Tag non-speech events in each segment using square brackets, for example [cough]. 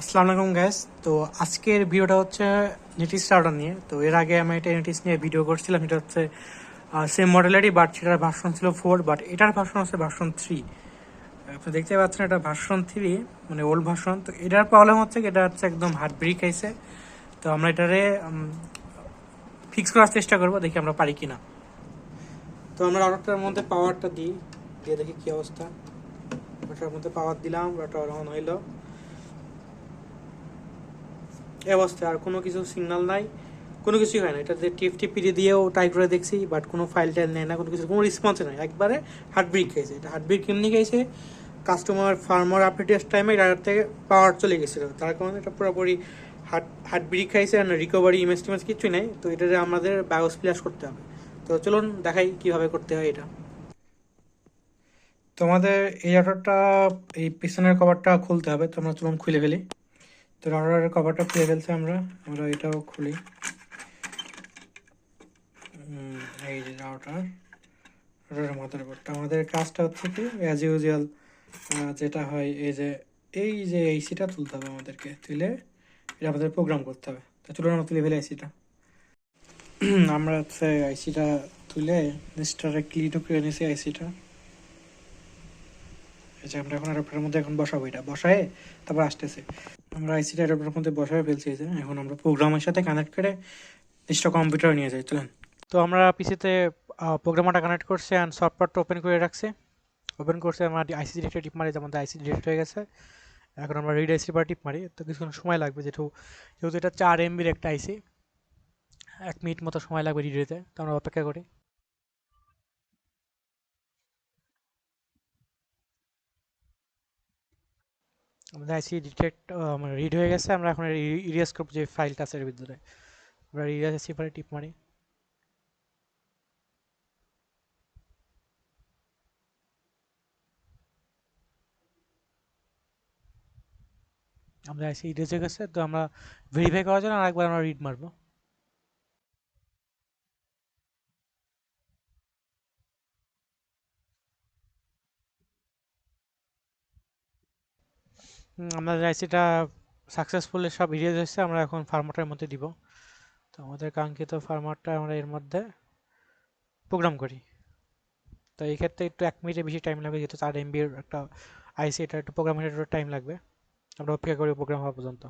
আসসালামু আলাইকুম গ্যাস তো আজকের ভিডিওটা হচ্ছে নেটিস রাউটার নিয়ে। তো এর আগে আমি একটা নেটিস নিয়ে ভিডিও করছিলাম, এটা হচ্ছে সেম মডেলেরই বাট সেটার ভার্সন ছিল ফোর বাট এটার ভার্সন হচ্ছে ভার্সন থ্রি আপনি দেখতে পাচ্ছেন এটা ভার্সন থ্রি মানে ওল্ড ভার্সন তো এটার প্রবলেম হচ্ছে কি, এটা হচ্ছে একদম হার্ড ব্রিক খাইছে তো আমরা এটারে ফিক্স করার চেষ্টা করব, দেখি আমরা পারি কিনা। তো আমরা রাউটারটার মধ্যে পাওয়ারটা দিই, দিয়ে দেখি কী অবস্থা। ওটার মধ্যে পাওয়ার দিলাম রাউটার অন হইল। এই অবস্থায় আর কোনো কিছু সিগনাল নাই, কোনো কিছুই হয় না। এটা যে টিএফটি পিডি দিয়েও ট্রাই করে দেখছি বাট কোনো ফাইল টাইল নেয় না, কোনো কিছু, কোনো রেসপন্স নেই। একবারে হার্ট ব্রিক খেয়েছে এটা হার্ট ব্রিক কেমনি খেয়েছে কাস্টমার ফার্মার আপডেটের টাইমে ডায়ার থেকে পাওয়ার চলে গেছিল। তার কারণে এটা পুরোপুরি হার্ট হার্ট ব্রিক খাইছে আর রিকভারি ইমেজ টিমেজ কিছুই নেই। তো এটাতে আমাদের বায়োস প্লাস করতে হবে। তো চলুন দেখাই কীভাবে করতে হয় এটা। তোমাদের এই অর্ডারটা এই পিছনের কভারটা খুলতে হবে। তোমরা চলুন খুলে ফেলি। তো রাউটারের কভারটা খুলে ফেলছি আমরা। আমরা এটাও খুলি। এই যে রাউটার রাউটারের মাদারবোর্ডটা আমাদের কাজটা হচ্ছে কি অ্যাজ ইউজুয়াল যেটা হয়, এই যে এই যে এসিটা তুলতে হবে আমাদেরকে। তুলে এটা আমাদের প্রোগ্রাম করতে হবে। তো চলুন আমরা তুলে ফেলে এসিটা [clears throat] আমরা হচ্ছে আইসিটা তুলে নিস্টারে ক্লিনও করে নিয়েছি আইসিটা এই যে আমরা এখন অ্যাডাপ্টারের মধ্যে এখন বসাবো এটা। বসায় তারপর আসতেছে। আমরা আইসিটা অ্যাডাপ্টারের মধ্যে বসায় ফেলছি এখন আমরা প্রোগ্রামের সাথে কানেক্ট করে এক্সট্রা কম্পিউটার নিয়ে যাই, চলেন। তো আমরা পিসিতে প্রোগ্রামারটা কানেক্ট করছি অ্যান্ড সফটওয়্যারটা ওপেন করে রাখছি। ওপেন করছে, আমরা আইসি ডিরেক্টে টিপ মারি যেমন আইসি ডিরেক্ট হয়ে গেছে। এখন আমরা রিড আইসি বা টিপ মারি তো কিছুক্ষণ সময় লাগবে যেহেতু যেহেতু এটা চার এমবির একটা আইসি এক মিনিট মতো সময় লাগবে রিড তো আমরা অপেক্ষা করি। আমাদের আইসি ডিটেক্ট মানে রিড হয়ে গেছে। আমরা এখন ইরিয়াস করব যে ফাইলটা আছে এর ভিতরে, আমরা ইরিয়াস পরে টিপ মারি। আমাদের আইসি ইরিয়াস হয়ে গেছে, তো আমরা ভেরিফাই করার জন্য আরেকবার আমরা রিড মারবো। আমাদের আইসিটা সাকসেসফুলি সব ইরেজ হয়েছে, আমরা এখন ফার্মারটার মধ্যে দিব। তো আমাদের কাঙ্ক্ষিত ফার্মারটা আমরা এর মধ্যে প্রোগ্রাম করি। তো এই ক্ষেত্রে একটু এক মিনিটে বেশি টাইম লাগবে, যেহেতু চার এমবির একটা আইসি এটা একটু প্রোগ্রামের একটু টাইম লাগবে। আমরা অপেক্ষা করি প্রোগ্রাম হওয়া পর্যন্ত।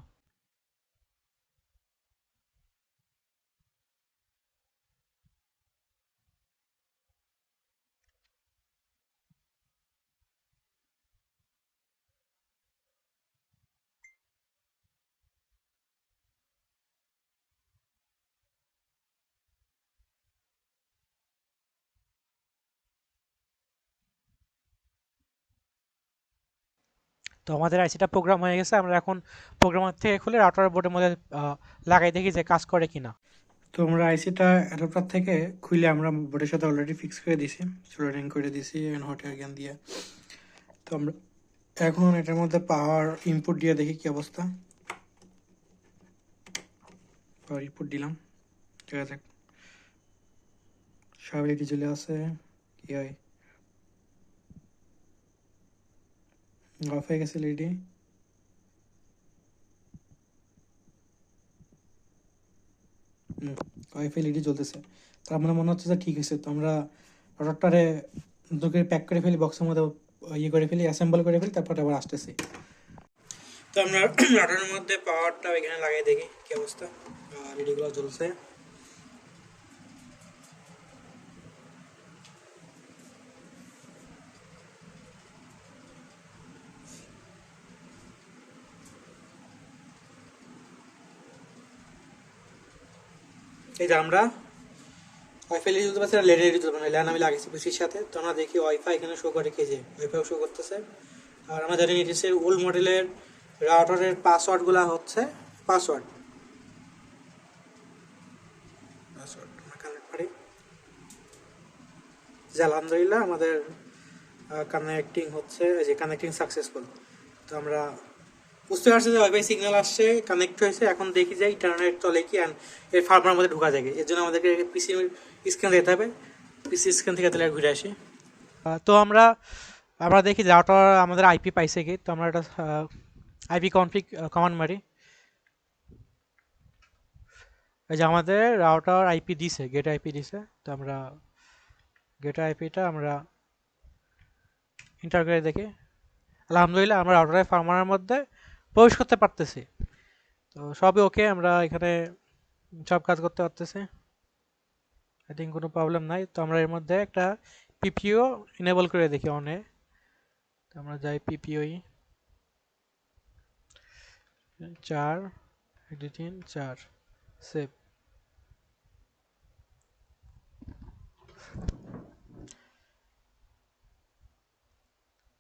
তো আমাদের আইসিটা প্রোগ্রাম হয়ে গেছে, আমরা এখন প্রোগ্রামার থেকে খুলে রাউটার বোর্ডের মধ্যে লাগাই দেখি যে কাজ করে কিনা। তো আমরা আইসিটা অ্যাডাপ্টার থেকে খুলে আমরা বোর্ডের সাথে অলরেডি ফিক্স করে দিছি সোল্ডারিং করে দিছি এন্ড হট এয়ার দিয়ে। তো আমরা এখন এটার মধ্যে পাওয়ার ইনপুট দিয়ে দেখি কি অবস্থা। পাওয়ার ইনপুট দিলাম, ঠিক আছে। সব রেডি চলে আসে, কি হয়? অফ হয়ে গেছে লেডি ওয়াইফাই লেডি চলতেছে তার মানে মনে হচ্ছে যে ঠিক আছে, তো আমরা অর্ডারটারে দুটোকে প্যাক করে ফেলি বক্সের মধ্যে ইয়ে করে ফেলি অ্যাসেম্বল করে ফেলি, তারপর আবার আসতেছি। তো আমরা [clears throat] অর্ডারের মধ্যে পাওয়ারটা এখানে লাগিয়ে দেখি, কি অবস্থা? রেডিগুলো জ্বলছে। এই যে আমরা ওয়াইফাই লিখে তুলতে পারছি না লেনে তুলতে পারছি ল্যান আমি লাগিয়েছি পিসির সাথে। তো আমরা দেখি ওয়াইফাই এখানে শো করে কে যে ওয়াইফাই শো করতেছে। আর আমরা জানি এটিসের ওল্ড মডেলের রাউটারের পাসওয়ার্ডগুলো হচ্ছে পাসওয়ার্ড পাসওয়ার্ড আমরা কানেক্ট করি। যে আলহামদুলিল্লাহ আমাদের কানেক্টিং হচ্ছে যে কানেক্টিং সাকসেসফুল তো আমরা বুঝতে পারছি যে ওয়াইফাই সিগন্যাল আসছে কানেক্ট হয়েছে, এখন দেখি যে ইন্টারনেট চলে কি অ্যান্ড এর ফার্মার মধ্যে ঢোকা যায় এর জন্য আমাদেরকে পিসি স্ক্যান যেতে হবে। পিসি স্ক্যান থেকে তাহলে ঘুরে আসি। তো আমরা আমরা দেখি রাউটার আমাদের আইপি পাইছে কি। তো আমরা এটা আইপি কনফিগ কমান্ড মারি। এই যে আমাদের রাউটার আইপি দিছে গেট আইপি দিছে। তো আমরা গেট আইপিটা আমরা ইন্টার করে দেখি। আলহামদুলিল্লাহ, আমরা রাউটারের ফার্মারের মধ্যে প্রবেশ করতে পারতেছি। তো সবই ওকে আমরা এখানে সব কাজ করতে পারতেছি। আই থিঙ্ক কোনো প্রবলেম নাই। তো আমরা এর মধ্যে একটা পিপিও ইনেবল করে দেখি অনে তো আমরা যাই পিপিওই চার দুই তিন চার সেভ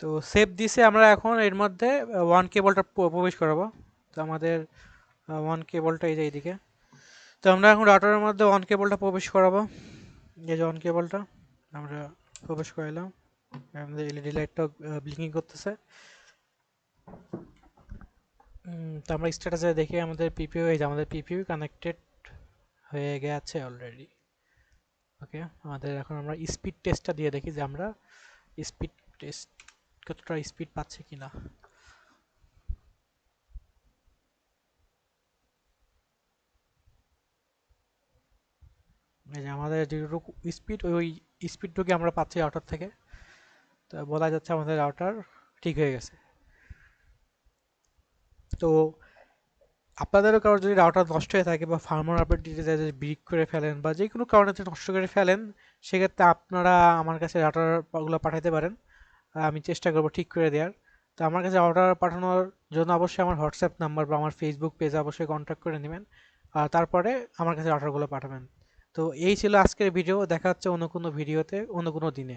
তো সেভ দিছে আমরা এখন এর মধ্যে ওয়ান কেবলটা প্রবেশ করাবো। তো আমাদের ওয়ান কেবলটা এই যে এইদিকে। তো আমরা এখন রাউটারের মধ্যে ওয়ান কেবলটা প্রবেশ করাবো। এই যে ওয়ান কেবলটা আমরা প্রবেশ করাইলাম আমাদের এলইডি লাইটটা ব্লিঙ্কিং করতেছে। তো আমরা স্ট্যাটাসে দেখি আমাদের পিপিও এই যে আমাদের পিপিও কানেক্টেড হয়ে গেছে অলরেডি ওকে আমাদের এখন আমরা স্পিড টেস্টটা দিয়ে দেখি যে আমরা স্পিড টেস্ট কতটা স্পিড পাচ্ছে কিনা? এই যে আমাদের যেটুকু স্পিড ওই স্পিডটুকু আমরা পাচ্ছি রাউটার থেকে। তো বলা যাচ্ছে আমাদের রাউটার ঠিক হয়ে গেছে। তো আপনাদেরও কারোর যদি রাউটার নষ্ট হয়ে থাকে বা ফার্মার আপডেট দিতে যায় যদি ব্রিক করে ফেলেন বা যে কোনো কারণে নষ্ট করে ফেলেন, সেক্ষেত্রে আপনারা আমার কাছে রাউটারগুলো পাঠাতে পারেন। আমি চেষ্টা করব ঠিক করে দেওয়ার। তো আমার কাছে অর্ডার পাঠানোর জন্য অবশ্যই আমার হোয়াটসঅ্যাপ নাম্বার বা আমার ফেসবুক পেজে অবশ্যই কন্ট্যাক্ট করে নেবেন। আর তারপরে আমার কাছে অর্ডারগুলো পাঠাবেন। তো এই ছিল আজকের ভিডিও দেখা হচ্ছে অন্য কোনো ভিডিওতে অন্য কোনো দিনে।